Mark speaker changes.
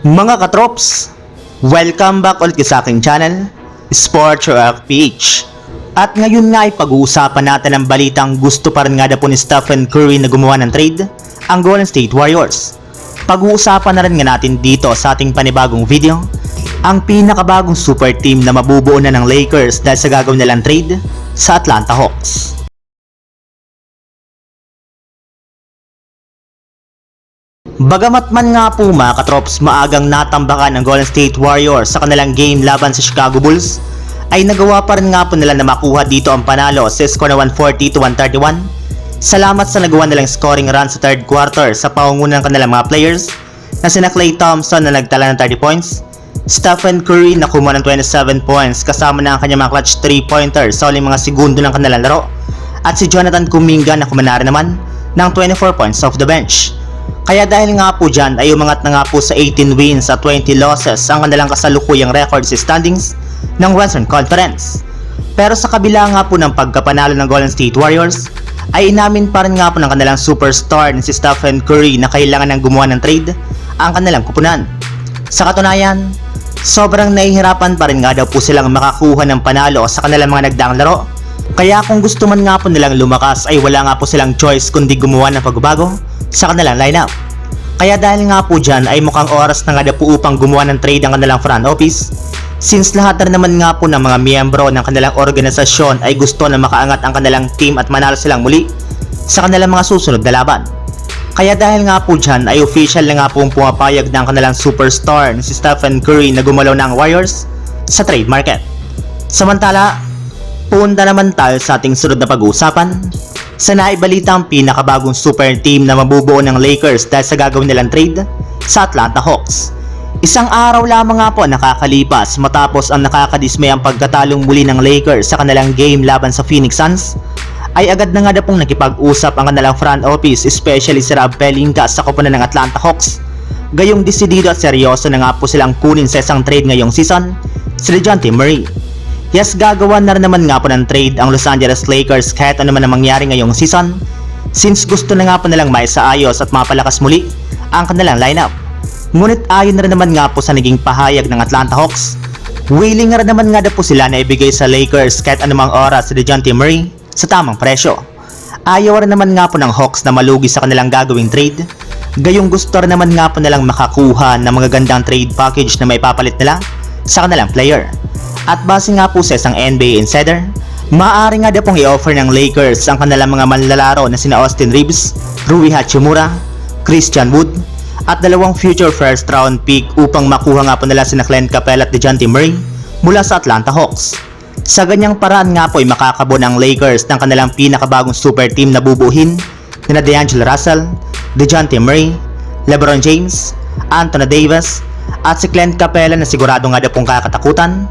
Speaker 1: Mga katrops, welcome back ulit sa aking channel, Sports Rock PH. At ngayon nga ay pag-uusapan natin ang balitang gusto pa rin nga po ni Stephen Curry na gumawa ng trade, ang Golden State Warriors. Pag-uusapan na rin nga natin dito sa ating panibagong video, ang pinakabagong super team na mabubuo na ng Lakers dahil sa gagawin nilang trade sa Atlanta Hawks. Bagamat man nga po mga katrops maagang natambakan ng Golden State Warriors sa kanilang game laban sa Chicago Bulls, ay nagawa pa rin nga po nila na makuha dito ang panalo sa score na 140 to 131. Salamat sa nagawa nilang scoring run sa third quarter sa paungunan ng kanilang mga players na sina Klay Thompson na nagtala ng 30 points, Stephen Curry na kumuha ng 27 points kasama na ang kanyang mga clutch 3-pointers sa uling mga segundo ng kanilang laro, at si Jonathan Kuminga na kumanara naman ng 24 points off the bench. Kaya dahil nga po dyan ay umangat na nga po sa 18 wins at 20 losses ang kanilang kasalukuyang record sa standings ng Western Conference. Pero sa kabila nga po ng pagkapanalo ng Golden State Warriors, ay inamin pa rin nga po ng kanilang superstar na si Stephen Curry na kailangan ng gumawa ng trade ang kanilang kupunan. Sa katunayan, sobrang nahihirapan pa rin nga daw po silang makakuha ng panalo sa kanilang mga nagdaang laro. Kaya kung gusto man nga po nilang lumakas ay wala nga po silang choice kundi gumawa ng pagbabago sa kanilang lineup. Kaya dahil nga po dyan ay mukhang oras na nga na po upang gumawa ng trade ang kanilang front office since lahat na naman nga po ng mga miyembro ng kanilang organisasyon ay gusto na makaangat ang kanilang team at manalo silang muli sa kanilang mga susunod na laban. Kaya dahil nga po dyan ay official na nga po pumapayag ng kanilang superstar na si Stephen Curry na gumalaw ng Warriors sa trade market. Samantala, punta naman tayo sa ating sunod na pag-uusapan sa naibalita ang pinakabagong super team na mabubuo ng Lakers dahil sa gagawin nilang trade sa Atlanta Hawks. Isang araw lamang nga po nakakalipas matapos ang nakakadismay ang pagkatalong muli ng Lakers sa kanilang game laban sa Phoenix Suns ay agad na nga na pong nakipag-usap ang kanilang front office especially si Rob Pelinka sa koponan ng Atlanta Hawks. Gayong desidido at seryoso na nga po silang kunin sa isang trade ngayong season si DeJounte Murray. Yes, gagawa na rin naman nga po ng trade ang Los Angeles Lakers kahit ano man ang mangyari ngayong season since gusto na nga po nilang maisaayos at mapalakas muli ang kanilang lineup. Ngunit ayon na rin naman nga po sa naging pahayag ng Atlanta Hawks, willing na rin naman nga na po sila na ibigay sa Lakers kahit anumang oras si DeJounte Murray sa tamang presyo. Ayaw rin naman nga po ng Hawks na malugi sa kanilang gagawing trade, gayong gusto rin naman nga po nilang makakuha ng mga gandang trade package na may papalit nila sa kanilang player. At base nga po sa isang NBA insider, maaari nga daw pong i-offer ng Lakers ang kanilang mga manlalaro na sina Austin Reeves, Rui Hachimura, Christian Wood, at dalawang future first round pick upang makuha nga po nila sina Clint Capella at DeJounte Murray mula sa Atlanta Hawks. Sa ganyang paraan nga po ay makakabo ng Lakers ng kanilang pinakabagong super team na bubuhin na D'Angelo Russell, DeJounte Murray, LeBron James, Anthony Davis, at si Clint Capella na sigurado nga daw pong kakatakutan